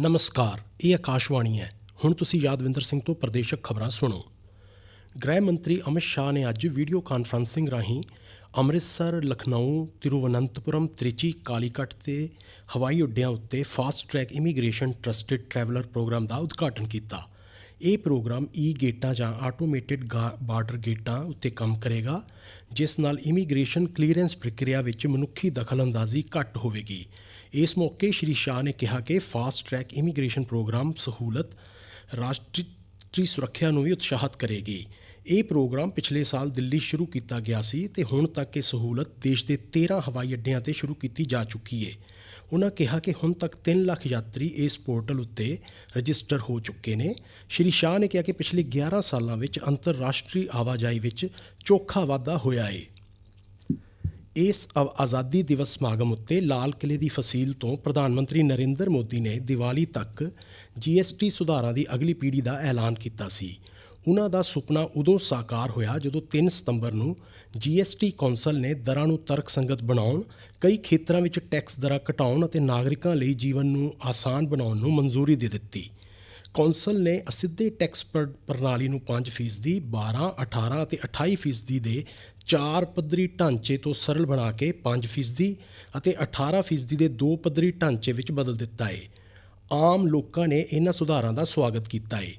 ਨਮਸਕਾਰ, ਇਹ ਆਕਾਸ਼ਵਾਣੀ ਹੈ। ਹੁਣ ਤੁਸੀਂ ਯਾਦਵਿੰਦਰ ਸਿੰਘ ਤੋਂ ਪ੍ਰਦੇਸ਼ਕ ਖਬਰਾਂ ਸੁਣੋ। ਗ੍ਰਹਿ ਮੰਤਰੀ ਅਮਿਤ ਸ਼ਾਹ ਨੇ ਅੱਜ ਵੀਡੀਓ ਕਾਨਫਰੰਸਿੰਗ ਰਾਹੀਂ ਅੰਮ੍ਰਿਤਸਰ, ਲਖਨਊ, ਤਿਰੂਵਨੰਤਪੁਰਮ, ਤ੍ਰਿਚੀ, ਕਾਲੀਕਟ ਤੇ ਹਵਾਈ ਅੱਡਿਆਂ ਉੱਤੇ fast track immigration trusted traveller programme ਦਾ ਉਦਘਾਟਨ ਕੀਤਾ। ਇਹ ਪ੍ਰੋਗਰਾਮ ਈ ਗੇਟਾਂ ਜਾਂ ਆਟੋਮੇਟਿਡ ਬਾਰਡਰ ਗੇਟਾਂ ਉੱਤੇ ਕੰਮ ਕਰੇਗਾ, ਜਿਸ ਨਾਲ ਇਮੀਗ੍ਰੇਸ਼ਨ ਕਲੀਅਰੈਂਸ ਪ੍ਰਕਿਰਿਆ ਵਿੱਚ ਮਨੁੱਖੀ ਦਖਲਅੰਦਾਜ਼ੀ ਘੱਟ ਹੋਵੇਗੀ। ਇਸ ਮੌਕੇ ਸ਼੍ਰੀ ਸ਼ਾਹ ਨੇ ਕਿਹਾ ਕਿ ਫਾਸਟ ਟਰੈਕ ਇਮੀਗ੍ਰੇਸ਼ਨ ਪ੍ਰੋਗਰਾਮ ਸਹੂਲਤ ਰਾਸ਼ਟਰੀ ਸੁਰੱਖਿਆ ਨੂੰ ਵੀ ਉਤਸ਼ਾਹਿਤ ਕਰੇਗੀ। ਇਹ ਪ੍ਰੋਗਰਾਮ ਪਿਛਲੇ ਸਾਲ ਦਿੱਲੀ ਸ਼ੁਰੂ ਕੀਤਾ ਗਿਆ ਸੀ ਤੇ ਹੁਣ ਤੱਕ ਇਹ ਸਹੂਲਤ ਦੇਸ਼ ਦੇ 13 ਹਵਾਈ ਅੱਡਿਆਂ ਤੇ ਸ਼ੁਰੂ ਕੀਤੀ ਜਾ ਚੁੱਕੀ ਹੈ ਉਹਨਾਂ ਕਿਹਾ ਕਿ ਹੁਣ ਤੱਕ 3 ਲੱਖ ਯਾਤਰੀ ਇਸ ਪੋਰਟਲ ਉੱਤੇ ਰਜਿਸਟਰ ਹੋ ਚੁੱਕੇ ਨੇ। ਸ਼੍ਰੀ ਸ਼ਾਹ ਨੇ ਕਿਹਾ ਕਿ ਪਿਛਲੇ 11 ਸਾਲਾਂ ਵਿੱਚ ਅੰਤਰਰਾਸ਼ਟਰੀ ਆਵਾਜਾਈ ਵਿੱਚ ਚੋਖਾ ਵਾਧਾ ਹੋਇਆ ਹੈ ਇਸ ਆਵ- ਆਜ਼ਾਦੀ ਦਿਵਸ ਸਮਾਗਮ ਉੱਤੇ ਲਾਲ ਕਿਲੇ ਦੀ ਫਸੀਲ ਤੋਂ ਪ੍ਰਧਾਨ ਮੰਤਰੀ ਨਰਿੰਦਰ ਮੋਦੀ ਨੇ ਦੀਵਾਲੀ ਤੱਕ ਜੀਐਸਟੀ ਸੁਧਾਰਾਂ ਦੀ ਅਗਲੀ ਪੀੜ੍ਹੀ ਦਾ ਐਲਾਨ ਕੀਤਾ ਸੀ। ਉਹਨਾਂ ਦਾ ਸੁਪਨਾ ਉਦੋਂ ਸਾਕਾਰ ਹੋਇਆ ਜਦੋਂ 3 ਸਤੰਬਰ ਨੂੰ ਜੀਐਸਟੀ ਕੌਂਸਲ ਨੇ ਦਰਾਂ ਨੂੰ ਤਰਕਸੰਗਤ ਬਣਾਉਣ, ਕਈ ਖੇਤਰਾਂ ਵਿੱਚ ਟੈਕਸ ਦਰਾਂ ਘਟਾਉਣ ਅਤੇ ਨਾਗਰਿਕਾਂ ਲਈ ਜੀਵਨ ਨੂੰ ਆਸਾਨ ਬਣਾਉਣ ਨੂੰ ਮਨਜ਼ੂਰੀ ਦੇ ਦਿੱਤੀ। ਕੌਂਸਲ ਨੇ ਅਸਿੱਧੇ ਟੈਕਸ ਪ੍ਰ- ਪ੍ਰਣਾਲੀ ਨੂੰ 5% 12 18 ਅਤੇ 28% ਦੇ ਚਾਰ ਪੱਧਰੀ ਢਾਂਚੇ ਤੋਂ ਸਰਲ ਬਣਾ ਕੇ 5% ਅਤੇ 18% ਦੇ ਦੋ ਪੱਧਰੀ ਢਾਂਚੇ ਵਿੱਚ ਬਦਲ ਦਿੱਤਾ ਹੈ ਆਮ ਲੋਕਾਂ ਨੇ ਇਹਨਾਂ ਸੁਧਾਰਾਂ ਦਾ ਸਵਾਗਤ ਕੀਤਾ ਹੈ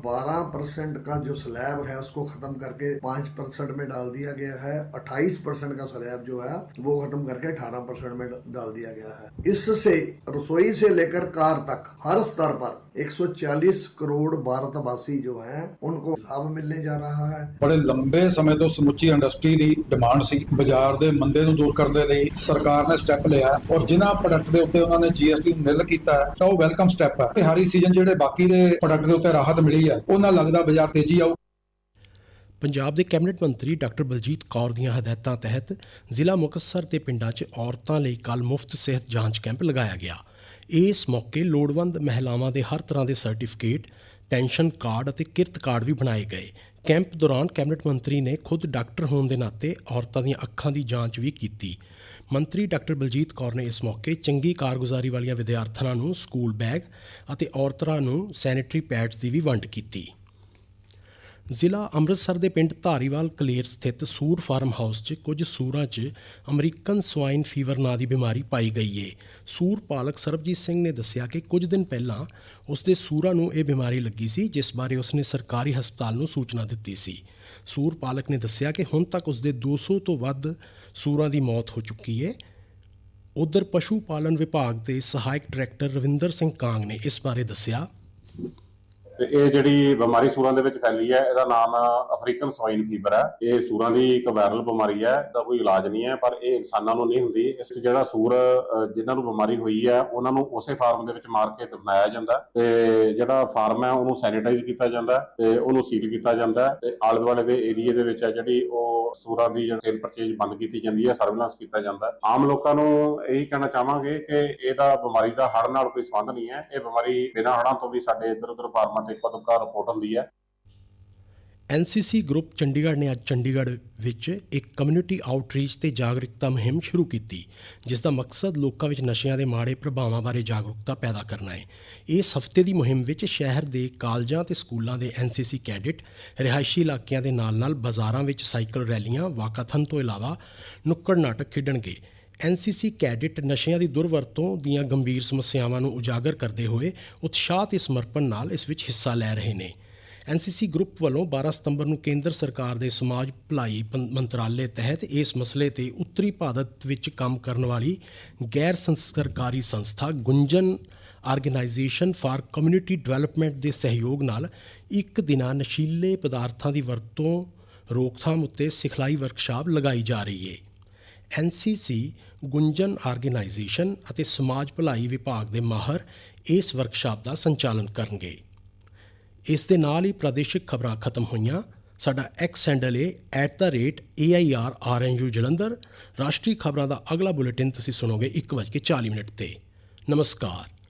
12 परसेंट का जो स्लैब है उसको खत्म करके 5 परसेंट में डाल दिया गया है 28 परसेंट का स्लैब जो है वो खत्म करके 18 परसेंट में डाल दिया गया है इससे रसोई से लेकर कार तक हर स्तर पर 140 करोड़ भारतवासी जो हैं उनको लाभ मिलने जा रहा है ਬੜੇ ਲੰਬੇ ਸਮੇਂ ਤੋਂ ਸਮੁੱਚੀ ਇੰਡਸਟਰੀ ਦੀ ਡਿਮਾਂਡ ਸੀ ਬਾਜ਼ਾਰ ਦੇ ਮੰਦੇ ਨੂੰ ਦੂਰ ਕਰਨ ਦੇ ਲਈ ਸਰਕਾਰ ਨੇ ਸਟੈਪ ਲਿਆ ਹੈ ਔਰ ਜਿਨ੍ਹਾਂ ਪ੍ਰੋਡਕਟ ਦੇ ਉੱਤੇ ਉਹਨਾਂ ਨੇ ਜੀਐਸਟੀ ਨਿਲ ਕੀਤਾ ਹੈ ਤਾਂ ਉਹ ਵੈਲਕਮ ਸਟੈਪ ਹੈ ਤੇ ਹਰੀ ਸੀਜ਼ਨ ਜਿਹੜੇ ਬਾਕੀ ਦੇ ਪ੍ਰੋਡਕਟ ਦੇ ਉੱਤੇ ਰਾਹਤ ਮਿਲੀ ਹੈ। ਉਹਨਾਂ ਲੱਗਦਾ ਬਾਜ਼ਾਰ ਤੇਜ਼ੀ ਆਊ। ਪੰਜਾਬ ਦੇ ਕੈਬਨਿਟ ਮੰਤਰੀ ਡਾਕਟਰ ਬਲਜੀਤ ਕੌਰ ਦੀਆਂ ਹਦਾਇਤਾਂ ਤਹਿਤ ਜ਼ਿਲ੍ਹਾ ਮੁਕਤਸਰ ਦੇ ਪਿੰਡਾਂ 'ਚ ਔਰਤਾਂ ਲਈ ਕੱਲ ਮੁਫਤ ਸਿਹਤ ਜਾਂਚ ਕੈਂਪ ਲਗਾਇਆ ਗਿਆ। ਇਸ ਮੌਕੇ ਲੋੜਵੰਦ ਮਹਿਲਾਵਾਂ ਦੇ ਹਰ ਤਰ੍ਹਾਂ ਦੇ ਸਰਟੀਫਿਕੇਟ, ਪੈਨਸ਼ਨ ਕਾਰਡ ਅਤੇ ਕਿਰਤ ਕਾਰਡ ਵੀ ਬਣਾਏ ਗਏ। ਕੈਂਪ ਦੌਰਾਨ ਕੈਬਨਿਟ ਮੰਤਰੀ ਨੇ ਖੁਦ ਡਾਕਟਰ ਹੋਣ ਦੇ ਨਾਤੇ ਔਰਤਾਂ ਦੀਆਂ ਅੱਖਾਂ ਦੀ ਜਾਂਚ ਵੀ ਕੀਤੀ। ਮੰਤਰੀ ਡਾਕਟਰ ਬਲਜੀਤ ਕੌਰ ਨੇ ਇਸ ਮੌਕੇ ਚੰਗੀ ਕਾਰਗੁਜ਼ਾਰੀ ਵਾਲੀਆਂ ਵਿਦਿਆਰਥਣਾਂ ਨੂੰ ਸਕੂਲ ਬੈਗ ਅਤੇ ਔਰਤਾਂ ਨੂੰ ਸੈਨੀਟਰੀ ਪੈਡਸ ਦੀ ਵੀ ਵੰਡ ਕੀਤੀ। ਜ਼ਿਲ੍ਹਾ ਅੰਮ੍ਰਿਤਸਰ ਦੇ ਪਿੰਡ ਧਾਰੀਵਾਲ ਕਲੇਰ ਸਥਿਤ ਸੂਰ ਫਾਰਮ ਹਾਊਸ 'ਚ ਕੁਝ ਸੂਰਾਂ 'ਚ ਅਮਰੀਕਨ ਸਵਾਈਨ ਫੀਵਰ ਨਾਂ ਦੀ ਬਿਮਾਰੀ ਪਾਈ ਗਈ ਏ। ਸੂਰ ਪਾਲਕ ਸਰਬਜੀਤ ਸਿੰਘ ਨੇ ਦੱਸਿਆ ਕਿ ਕੁਝ ਦਿਨ ਪਹਿਲਾਂ ਉਸ ਦੇ ਸੂਰਾਂ ਨੂੰ ਇਹ ਬਿਮਾਰੀ ਲੱਗੀ ਸੀ, ਜਿਸ ਬਾਰੇ ਉਸਨੇ ਸਰਕਾਰੀ ਹਸਪਤਾਲ ਨੂੰ ਸੂਚਨਾ ਦਿੱਤੀ ਸੀ। ਸੂਰ ਪਾਲਕ ਨੇ ਦੱਸਿਆ ਕਿ ਹੁਣ ਤੱਕ ਉਸਦੇ 200 ਤੋਂ ਵੱਧ ਸੂਰਾਂ ਦੀ ਮੌਤ ਹੋ ਚੁੱਕੀ ਹੈ ਉਧਰ ਪਸ਼ੂ ਪਾਲਣ ਵਿਭਾਗ ਦੇ ਸਹਾਇਕ ਡਾਇਰੈਕਟਰ ਰਵਿੰਦਰ ਸਿੰਘ ਕਾਂਗ ਨੇ ਇਸ ਬਾਰੇ ਦੱਸਿਆ। ਤੇ ਇਹ ਜਿਹੜੀ ਬਿਮਾਰੀ ਸੂਰਾਂ ਦੇ ਵਿੱਚ ਫੈਲੀ ਹੈ, ਇਹਦਾ ਨਾਮ ਅਫਰੀਕਨ ਸਵਾਈਨ ਫੀਵਰ ਹੈ। ਇਹ ਸੂਰਾਂ ਦੀ ਇੱਕ ਵਾਇਰਲ ਬਿਮਾਰੀ ਹੈ ਦਾ ਕੋਈ ਇਲਾਜ ਨਹੀਂ ਹੈ, ਪਰ ਇਹ ਇਨਸਾਨਾਂ ਨੂੰ ਨਹੀਂ ਹੁੰਦੀ। ਇਸ ਜਿਹੜਾ ਸੂਰ ਜਿਨ੍ਹਾਂ ਨੂੰ ਬਿਮਾਰੀ ਹੋਈ ਹੈ, ਉਹਨਾਂ ਨੂੰ ਉਸੇ ਫਾਰਮ ਦੇ ਵਿੱਚ ਮਾਰ ਕੇ ਦਫਨਾਇਆ ਜਾਂਦਾ ਤੇ ਜਿਹੜਾ ਫਾਰਮ ਹੈ, ਉਹਨੂੰ ਸੈਨੀਟਾਈਜ਼ ਕੀਤਾ ਜਾਂਦਾ ਤੇ ਉਹਨੂੰ ਸੀਲ ਕੀਤਾ ਜਾਂਦਾ ਹੈ ਤੇ ਆਲੇ ਦੁਆਲੇ ਦੇ ਏਰੀਏ ਦੇ ਵਿੱਚ ਹੈ ਜਿਹੜੀ ਉਹ ਸੂਰਾਂ ਦੀ ਜਿਹੜੀ ਸੇਲ ਪਰਚੇਜ ਬੰਦ ਕੀਤੀ ਜਾਂਦੀ ਹੈ, ਸਰਵੇਲੈਂਸ ਕੀਤਾ ਜਾਂਦਾ ਆਮ ਲੋਕਾਂ ਨੂੰ ਇਹੀ ਕਹਿਣਾ ਚਾਹਾਂਗੇ ਕਿ ਇਹਦਾ ਬਿਮਾਰੀ ਦਾ ਹੜ ਨਾਲ ਕੋਈ ਸੰਬੰਧ ਨਹੀਂ ਹੈ। ਇਹ ਬਿਮਾਰੀ ਬਿਨਾਂ ਹੜਾਂ ਤੋਂ ਵੀ ਸਾਡੇ ਇੱਧਰ ਉੱਧਰ ਫਾਰਮਾਂ ਤੇ ਕਦੋਂ ਰਿਪੋਰਟ ਹੁੰਦੀ ਹੈ ਐਨਸੀਸੀ ਗਰੁੱਪ ਚੰਡੀਗੜ੍ਹ ਨੇ ਅੱਜ ਚੰਡੀਗੜ੍ਹ ਵਿੱਚ ਇੱਕ ਕਮਿਊਨਿਟੀ ਆਊਟਰੀਚ ਤੇ ਜਾਗਰੂਕਤਾ ਮੁਹਿੰਮ ਸ਼ੁਰੂ ਕੀਤੀ, ਜਿਸ ਦਾ ਮਕਸਦ ਲੋਕਾਂ ਵਿੱਚ ਨਸ਼ਿਆਂ ਦੇ ਮਾੜੇ ਪ੍ਰਭਾਵਾਂ ਬਾਰੇ ਜਾਗਰੂਕਤਾ ਪੈਦਾ ਕਰਨਾ ਹੈ। ਇਸ ਹਫ਼ਤੇ ਦੀ ਮੁਹਿੰਮ ਵਿੱਚ ਸ਼ਹਿਰ ਦੇ ਕਾਲਜਾਂ ਤੇ ਸਕੂਲਾਂ ਦੇ ਐਨਸੀਸੀ ਕੈਡਿਟ, ਰਿਹਾਇਸ਼ੀ ਇਲਾਕਿਆਂ ਦੇ ਨਾਲ-ਨਾਲ ਬਾਜ਼ਾਰਾਂ ਵਿੱਚ ਸਾਈਕਲ ਰੈਲੀਆਂ ਵਾਕਾਥਨ ਤੋਂ ਇਲਾਵਾ ਨੁੱਕੜ ਨਾਟਕ ਖੇਡਣਗੇ। ਐਨਸੀਸੀ ਕੈਡਿਟ ਨਸ਼ਿਆਂ ਦੀ ਦੁਰਵਰਤੋਂ ਦੀਆਂ ਗੰਭੀਰ ਸਮੱਸਿਆਵਾਂ ਨੂੰ ਉਜਾਗਰ ਕਰਦੇ ਹੋਏ ਉਤਸ਼ਾਹ ਤੇ ਸਮਰਪਣ ਨਾਲ ਇਸ ਵਿੱਚ ਹਿੱਸਾ ਲੈ ਰਹੇ ਨੇ। ਐਨਸੀਸੀ ਗਰੁੱਪ ਵੱਲੋਂ 12 ਸਤੰਬਰ ਨੂੰ ਕੇਂਦਰ ਸਰਕਾਰ ਦੇ ਸਮਾਜ ਭਲਾਈ ਪੰ- ਮੰਤਰਾਲੇ ਤਹਿਤ ਇਸ ਮਸਲੇ ਤੇ ਉੱਤਰੀ ਭਾਰਤ ਵਿੱਚ ਕੰਮ ਕਰਨ ਵਾਲੀ ਗੈਰ ਸੰਸਕਰਕਾਰੀ ਸੰਸਥਾ Gunjan organisation for community development ਦੇ ਸਹਿਯੋਗ ਨਾਲ ਇੱਕ ਦਿਨਾ ਨਸ਼ੀਲੇ ਪਦਾਰਥਾਂ ਦੀ ਵਰਤੋਂ ਰੋਕਥਾਮ ਉੱਤੇ ਸਿਖਲਾਈ ਵਰਕਸ਼ਾਪ ਲਗਾਈ ਜਾ ਰਹੀ ਹੈ ਐਨਸੀਸੀ ਗੁੰਜਨ ਆਰਗੇਨਾਈਜੇਸ਼ਨ ਅਤੇ ਸਮਾਜ ਭਲਾਈ ਵਿਭਾਗ ਦੇ ਮਾਹਰ ਇਸ ਵਰਕਸ਼ਾਪ ਦਾ ਸੰਚਾਲਨ ਕਰਨਗੇ। ਇਸ ਦੇ ਨਾਲ ਹੀ ਪ੍ਰਾਦੇਸ਼ਿਕ ਖਬਰਾਂ ਖਤਮ ਹੋਈਆਂ। ਸਾਡਾ ਐਕਸ ਹੈਂਡਲ ਹੈ @airrnu ਜਲੰਧਰ। ਰਾਸ਼ਟਰੀ ਖਬਰਾਂ ਦਾ ਅਗਲਾ ਬੁਲੇਟਿਨ ਤੁਸੀਂ ਸੁਣੋਗੇ 1:40 ਮਿੰਟ ਤੇ। ਨਮਸਕਾਰ।